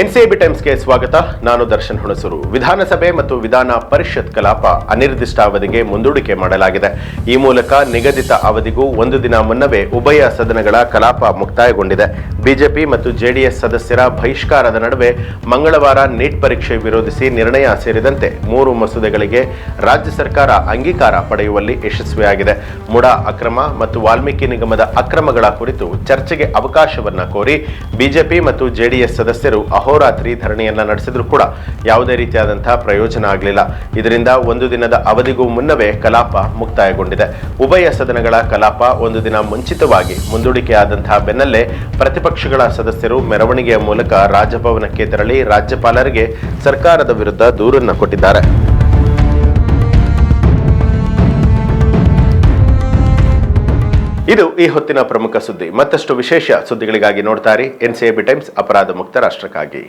ಎನ್ಸಿಎಬಿ ಟೈಮ್ಸ್ಗೆ ಸ್ವಾಗತ. ನಾನು ದರ್ಶನ್ ಹುಣಸೂರು. ವಿಧಾನಸಭೆ ಮತ್ತು ವಿಧಾನ ಪರಿಷತ್ ಕಲಾಪ ಅನಿರ್ದಿಷ್ಟಾವಧಿಗೆ ಮುಂದೂಡಿಕೆ ಮಾಡಲಾಗಿದೆ. ಈ ಮೂಲಕ ನಿಗದಿತ ಅವಧಿಗೂ ಒಂದು ದಿನ ಮುನ್ನವೇ ಉಭಯ ಸದನಗಳ ಕಲಾಪ ಮುಕ್ತಾಯಗೊಂಡಿದೆ. ಬಿಜೆಪಿ ಮತ್ತು ಜೆಡಿಎಸ್ ಸದಸ್ಯರ ಬಹಿಷ್ಕಾರದ ನಡುವೆ ಮಂಗಳವಾರ ನೀಟ್ ಪರೀಕ್ಷೆ ವಿರೋಧಿಸಿ ನಿರ್ಣಯ ಸೇರಿದಂತೆ ಮೂರು ಮಸೂದೆಗಳಿಗೆ ರಾಜ್ಯ ಸರ್ಕಾರ ಅಂಗೀಕಾರ ಪಡೆಯುವಲ್ಲಿ ಯಶಸ್ವಿಯಾಗಿದೆ. ಮುಡಾ ಅಕ್ರಮ ಮತ್ತು ವಾಲ್ಮೀಕಿ ನಿಗಮದ ಅಕ್ರಮಗಳ ಕುರಿತು ಚರ್ಚೆಗೆ ಅವಕಾಶವನ್ನ ಕೋರಿ ಬಿಜೆಪಿ ಮತ್ತು ಜೆಡಿಎಸ್ ಸದಸ್ಯರು ಅಹೋರಾತ್ರಿ ಧರಣಿಯನ್ನ ನಡೆಸಿದ್ರು ಕೂಡ ಯಾವುದೇ ರೀತಿಯಾದಂತಹ ಪ್ರಯೋಜನ ಆಗಲಿಲ್ಲ. ಇದರಿಂದ ಒಂದು ದಿನದ ಅವಧಿಗೂ ಮುನ್ನವೇ ಕಲಾಪ ಮುಕ್ತಾಯಗೊಂಡಿದೆ. ಉಭಯ ಸದನಗಳ ಕಲಾಪ ಒಂದು ದಿನ ಮುಂಚಿತವಾಗಿ ಮುಂದೂಡಿಕೆಯಾದಂತಹ ಬೆನ್ನಲ್ಲೇ ಪ್ರತಿಪಕ್ಷಗಳ ಸದಸ್ಯರು ಮೆರವಣಿಗೆಯ ಮೂಲಕ ರಾಜಭವನಕ್ಕೆ ತೆರಳಿ ರಾಜ್ಯಪಾಲರಿಗೆ ಸರ್ಕಾರದ ವಿರುದ್ಧ ದೂರನ್ನು ಕೊಟ್ಟಿದ್ದಾರೆ. ಇದು ಈ ಹೊತ್ತಿನ ಪ್ರಮುಖ ಸುದ್ದಿ. ಮತ್ತಷ್ಟು ವಿಶೇಷ ಸುದ್ದಿಗಳಿಗಾಗಿ ನೋಡ್ತಾರೆ ಎನ್ಸಿಎಬಿ ಟೈಮ್ಸ್ ಅಪರಾಧ ಮುಕ್ತ ರಾಷ್ಟ್ರಕ್ಕಾಗಿ.